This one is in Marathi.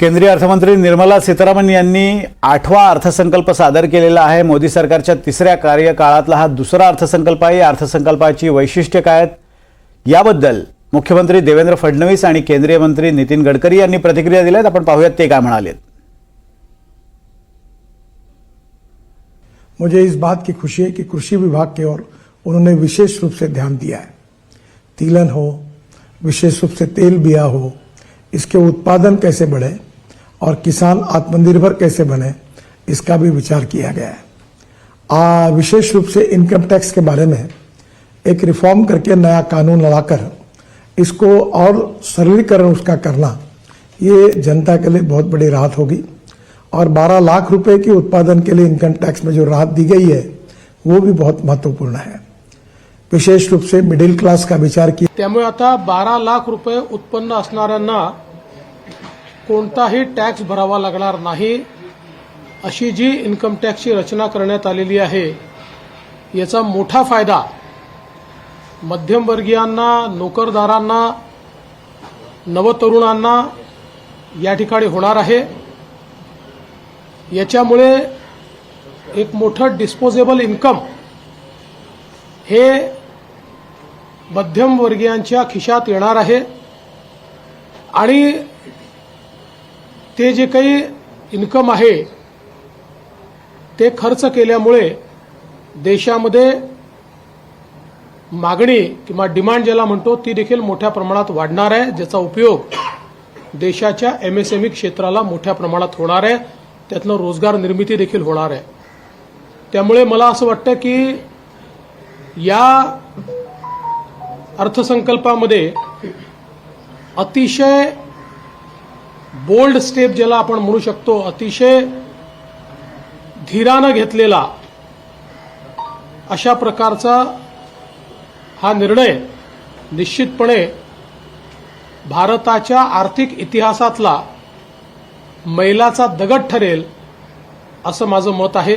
केंद्रीय अर्थमंत्री निर्मला सीतारामन यांनी आठवा अर्थसंकल्प सादर केलेला आहे. मोदी सरकारच्या तिसऱ्या कार्यकाळातला हा दुसरा अर्थसंकल्प आहे. या अर्थसंकल्पाची वैशिष्ट्य काय आहेत? याबद्दल मुख्यमंत्री देवेंद्र फडणवीस आणि केंद्रीय मंत्री नितीन गडकरी यांनी प्रतिक्रिया दिल्यात. आपण पाहूयात ते काय म्हणाले मुझे इस बात की खुशी है कि कृषी विभाग की ओर उन्होंने विशेष रूप से ध्यान दिया है। तिलहन हो विशेष रूप से तेल बिया हो इसके उत्पादन कैसे बढ़े? और किसान आत्मनिर्भर कैसे बने इसका भी विचार किया गया है। आ, विशेष रूप से इनकम टैक्स के बारे में एक रिफॉर्म करके नया कानून लाकर इसको और सरलीकरण उसका करना ये जनता के लिए बहुत बड़ी राहत होगी। और 12 लाख रुपए के उत्पादन के लिए इनकम टैक्स में जो राहत दी गई है वो भी बहुत महत्वपूर्ण है। विशेष रूप से मिडिल क्लास का विचार किया त्यामुळे आता बारा लाख रुपये उत्पन्न कोणताही टॅक्स भरावा लागणार नाही अशी जी इन्कम टॅक्सची रचना करण्यात आलेली आहे याचा मोठा फायदा मध्यमवर्गीयांना नोकरदारांना नवतरुणांना या ठिकाणी होणार आहे. याच्यामुळे एक मोठं डिस्पोजेबल इन्कम हे मध्यमवर्गीयांच्या खिशात येणार आहे आणि ते जे काही इन्कम आहे ते खर्च केल्यामुळे देशामध्ये मागणी किंवा डिमांड ज्याला म्हणतो ती देखील मोठ्या प्रमाणात वाढणार आहे ज्याचा उपयोग देशाच्या एमएसएमई क्षेत्राला मोठ्या प्रमाणात होणार आहे. त्यातनं रोजगार निर्मिती देखील होणार आहे. त्यामुळे मला असं वाटतं की या अर्थसंकल्पामध्ये अतिशय बोल्ड स्टेप ज्याला आपण म्हणू शकतो अतिशय धीरानं घेतलेला अशा प्रकारचा हा निर्णय निश्चितपणे भारताच्या आर्थिक इतिहासातला मैलाचा दगड ठरेल असं माझं मत आहे.